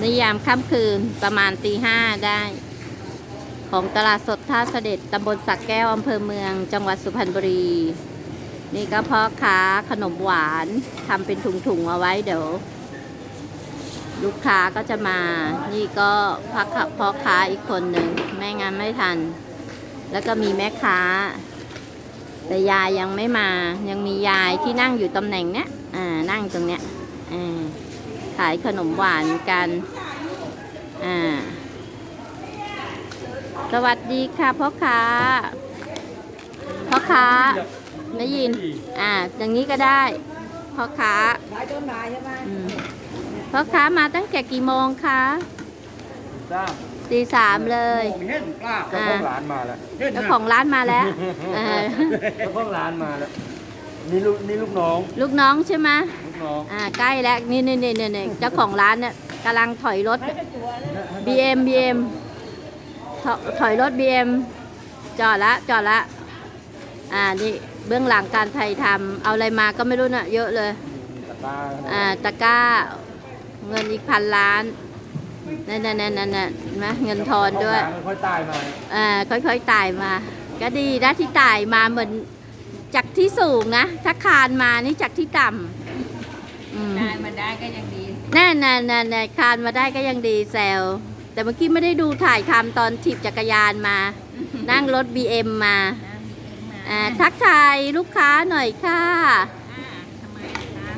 ในยามค่ำคืนประมาณตีห้าได้ ของตลาดสดท่าเสด็จตำบลสักแก้วอำเภอเมือง จังหวัดสุพรรณบุรี นี่ก็พ่อค้าขนมหวานทำเป็นถุงๆเอาไว้เดี๋ยว ลูกค้าก็จะมา นี่ก็พ่อค้าพ่อค้าอีกคนหนึ่งไม่งั้นไม่ทัน แล้วก็มีแม่ค้า แต่ยายยังไม่มา ยังมียายที่นั่งอยู่ตำแหน่งเนี้ยอ่านั่งตรงเนี้ยอ่า ขายขนมหวานกัน อ่า สวัสดีค่ะพ่อค้า พ่อค้าได้ยิน อ่า อย่างนี้ก็ได้ พ่อค้าขายต้นไม้ใช่ไหมอืมพ่อค้ามาตั้งแต่กี่โมงคะจ้าตีสามเลยเห็นกล้าเจ้าของร้านมาแล้วเจ้าของร้านมาแล้วเออเจ้าของร้านมาแล้วนี่ลูกนี่ลูกน้อง ลูกน้องใช่ไหมลูก น้องอ่าใกล้แล้วนี่นี่นี่นี่นี่เจ้าของร้านเนี่ยกำลังถอยรถ BM BM ถถอยรถ BM จอดละจอดละอ่านี่เบื้องหลังการไทยทำเอาอะไรมาก็ไม่รู้น่ะเยอะเลยตะตาอ่าตะกร้า เงินอีกพันล้านนั่นนั่นนั่นนั่นนะเห็นไหมเงินทอนด้วยค่อยๆตายมาอ่าค่อยๆไต่มา ก็ดีนะที่ไต่มาเหมือนจากที่สูงนะ ถ้าคานมานี่จากที่ต่ำ อืม ได้มาได้ก็ยังดีแน่น่น่น่คานมาได้ก็ยังดีแซวแต่เมื่อกี้ไม่ได้ดูถ่ายทำตอนถีบจักรยานมา นั่งรถ BM มาอ่าทักทายลูกค้าหน่อยค่ะทำไมคะ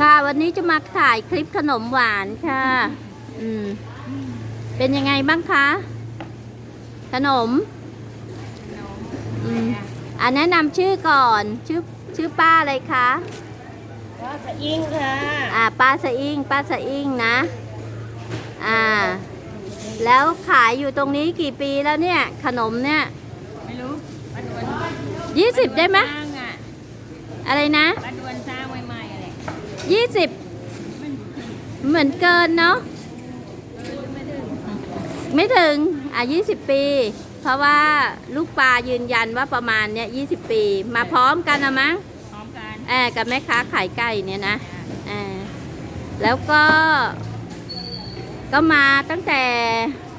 ค่ะวันนี้จะมาถ่ายคลิปขนมหวานค่ะ อืม เป็นยังไงบ้างคะ ขนมอืม อ่าแนะนำชื่อก่อน ชื่อชื่อป้าอะไรคะ ก็สะอิงค่ะอ่าป้าสะอิงป้าสะอิงนะ อ่า แล้วขายอยู่ตรงนี้กี่ปีแล้วเนี่ย ขนมเนี่ยไม่รู้ป้าดวนยี่สิบได้ไหมสร้างอะอะไรนะป้าดวนสร้างใหม่ๆอะไรยี่สิบเหมือนเกินเนาะไม่ถึง อะยี่สิบปี เพราะว่าลูกปลายืนยันว่าประมาณเนี้ยยี่สิบปี มาพร้อมกันนะมั้งพร้อมกัน แอบกับแม่ค้าขายไก่เนี่ยนะแอบแล้วก็ ก็มาตั้งแต่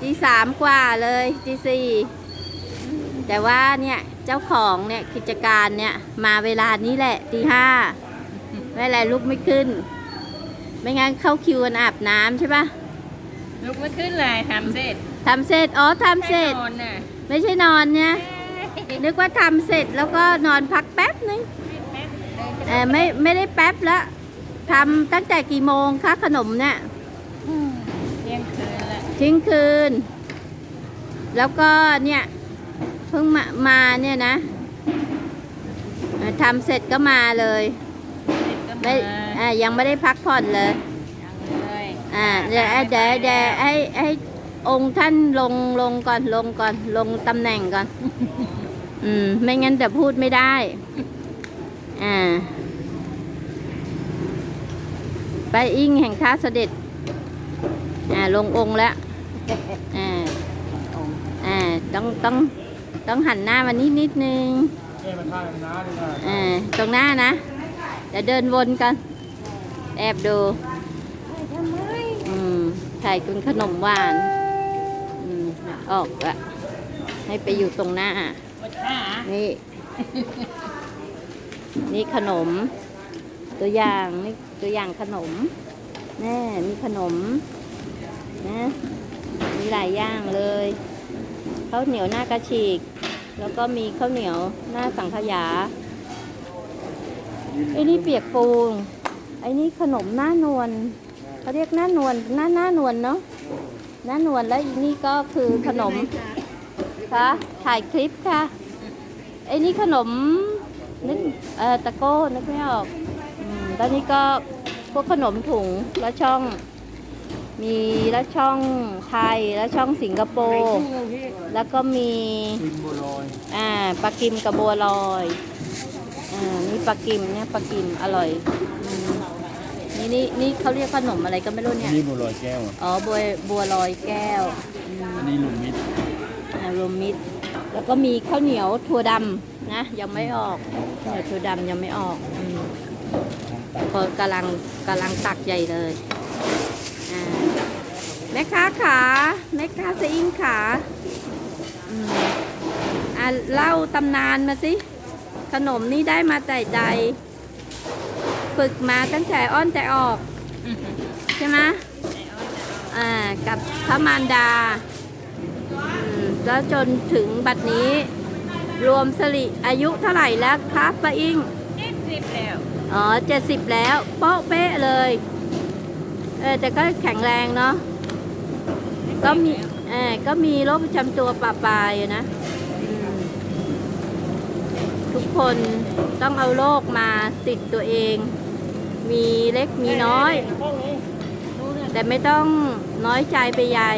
ตีสามกว่าเลยตีสี่แต่ว่าเนี่ยเจ้าของเนี่ยกิจการเนี่ยมาเวลานี้แหละตีห้าไม่อะไรลุกไม่ขึ้น ไม่งั้นเข้าคิวกันอาบน้ำใช่ปะลุกไม่ขึ้นเลยทำเสร็จทำเสร็จอ๋อทำเสร็จแค่นอนน่ะไม่ใช่นอนเนี่ยนึกว่าทำเสร็จแล้วก็นอนพักแป๊บนึงแป๊บเลยเออไม่ไม่ได้แป๊บแล้วทำตั้งแต่กี่โมงคะขนมเนี่ยเที่ยงคืนละทิ้งคืน แล้วก็เนี่ยเพิ่งมามาเนี่ยนะเอ่อทำเสร็จก็มาเลยเสร็จก็ไม่มาอ่ายังไม่ได้พักผ่อนเลยยังเลยอ่าเดี๋ยวเดี๋ยวเดี๋ยวให้ให้องค์ท่านลงลงก่อนลงก่อนลงตำแหน่งก่อน อืม ไม่งั้นเดี๋ยวพูดไม่ได้ อ่า ไปอิงแห่งท้าเสด็จอ่าลงองค์แล้วอ่าอ่าต้องต้องต้องหันหน้ามานิดนิดนึงอ่าตรงหน้านะเดี๋ยวเดินวนกัน แอบดูไมอืมไข่กุนขนมหวานอืมออกละให้ไปอยู่ตรงหน้าปวดขานี่ นี่ขนม ตัวอย่างนี่ ตัวอย่างขนมแน่มีขนมนะมีหลายอย่างเลยข้าวเหนียวหน้ากระฉีก แล้วก็มีข้าวเหนียวหน้าสังขยาไอ้นี่เปียกปูนไอ้นี่ขนมหน้านวลเขาเรียกหน้านวลหน้าหน้านวลเนาะหน้านวลแล้วอีนี่ก็คือขนมคะถ่ายคลิปค่ะไอ้นี่ขนมนึกเออตะโก้นึกไม่ออกอืมแล้วนี่ก็ พวกขนมถุงแล้วช่อง มีแล้วช่องไทยแล้วช่องสิงคโปร์ แล้วก็มีกินบัวลอยอ่าปลากิมกับบัวลอยอ่านี่ปลากิมเนี่ยปลากิมอร่อยอืมนี่นี่นี่เขาเรียกขนมอะไรก็ไม่รู้เนี่ยนี่บัวลอยแก้วอะอ๋อบัวบัวลอยแก้วอืมอันนี้ลุงมิตรอ่ารวมมิตรแล้วก็มีข้าวเหนียวถั่วดำนะ ยังไม่ออกข้าวเหนียวถั่วดำยังไม่ออกอม พอกำลังกำลังตักใหญ่เลยอ่าแม่ค้าขาแม่ค้าสะอิงขาอืมอะเล่าตำนานมาสิ ขนมนี่ได้มาแต่ใด ฝึกมาตั้งแต่อ้อนแต่ออก ใช่ไหมอ่ากับพระมารดาอืมแล้วจนถึงบัดนี้ รวมสริอายุเท่าไหร่แล้วครับป้าอิงเจ็ดสิบแล้ว อ๋อเจ็ดสิบแล้วโป๊ะเป๊ะเลย เออแต่ก็แข็งแรงเนาะก็มีเออก็มีโรคประจำตัวปะปายนะ ทุกคนต้องเอาโรคมาติดตัวเอง มีเล็กมีน้อย แต่ไม่ต้องน้อยใจไปใหญ่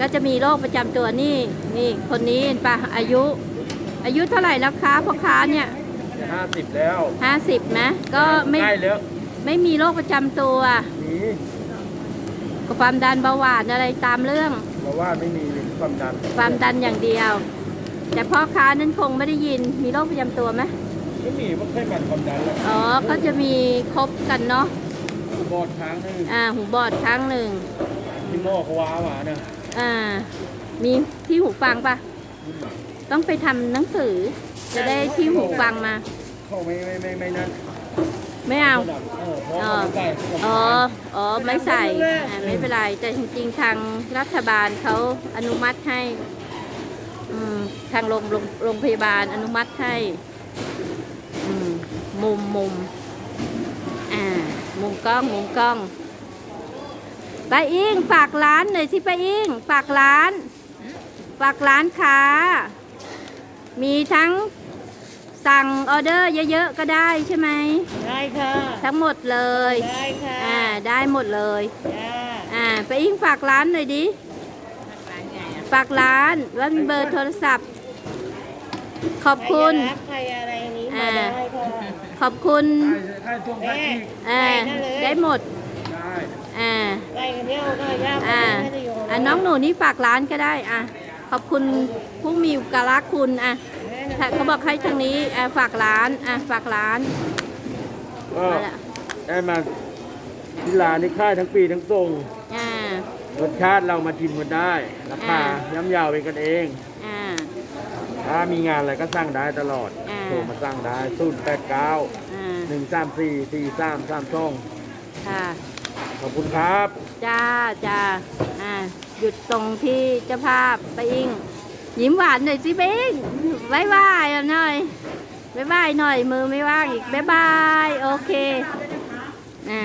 ก็จะมีโรคประจำตัวนี่ นี่คนนี้เห็นปะอายุ อายุเท่าไหร่แล้วคะพ่อค้าเนี่ย ห้าสิบแล้วห้าสิบไหมก็ไม่ใกล้แล้วไม่มีโรคประจำตัวนี่ความดันเบาหวานอะไรตามเรื่องเพราะว่าไม่มีความดัน ความดันอย่างเดียว แต่พ่อค้านั้นคงไม่ได้ยินมีโรคประจำตัวไหมไม่มีว่าแค่บัตรความดันแล้วอ๋อก็จะมีครบกันเนาะบอดค้างนึงอ่าหูบอดครั้งหนึ่งที่หม้อเขาว้าหวาเนี่ยอ่ามีที่หูฟังปะต้องไปทำหนังสือ จะได้ที่หูฟังมา เขาไม่ไม่ไม่ไม่นั่นไม่เอา เออเพราะเขาไม่ใกล้อ๋อ อ๋อ ไม่ใส่อ่าไม่เป็นไร แต่จริงๆ ทางรัฐบาลเขาอนุมัติให้ อืม ทางโรงโรงโรงพยาบาลอนุมัติให้ อืม มุมมุม อ่า มุมกล้อง มุมกล้องป้าอิงฝากร้านหน่อยสิป้าอิงฝากร้าน ฝากร้านค้า มีทั้ง สั่งออเดอร์เยอะๆก็ได้ใช่ไหม ได้ค่ะ ทั้งหมดเลย ได้ค่ะอ่าได้หมดเลยจ้าอ่าไปอิงฝากร้านหน่อยดิ ร้านใหญ่อะฝากร้านว่ามีเบอร์โทรศัพท์ ขอบคุณใรจะรับใครอะไรนี้มาอ่าได้ค่ะขอบคุณใกล้ช่วงใกล้แม่อีกอ่าได้เลยได้หมดได้อ่าไปกันเที่ยวก็ยากอ่าไม่ได้โยนอ่าน้องหนูนี่ฝากร้านก็ได้อะขอบคุณผู้มีอุปการะคุณอะถ้า เขาบอกให้ทางนี้อะฝากร้านอะฝากร้านก็มาละได้มาที่ร้านนี่ค่ายทั้งปีทั้งส่งอ่า รสชาติเรามาชิมกันได้ ราคาอ่า ย่ำยาวเป็นกันเอง อ่า ถ้ามีงานอะไรก็สั่งได้ตลอดอ่า โทรมาสั่งได้ศูนย์แปดเก้าอ่าหนึ่งสามสี่สี่สามสามช่องค่ะขอบคุณครับ จ้าจ้าอ่าหยุดตรงที่เจ้าภาพไปอิง ยิ้มหวานหน่อยสิเบ้งบายบายหน่อยบายบายหน่อยมือไม่ว่างอีกบายบายโอเคอ่า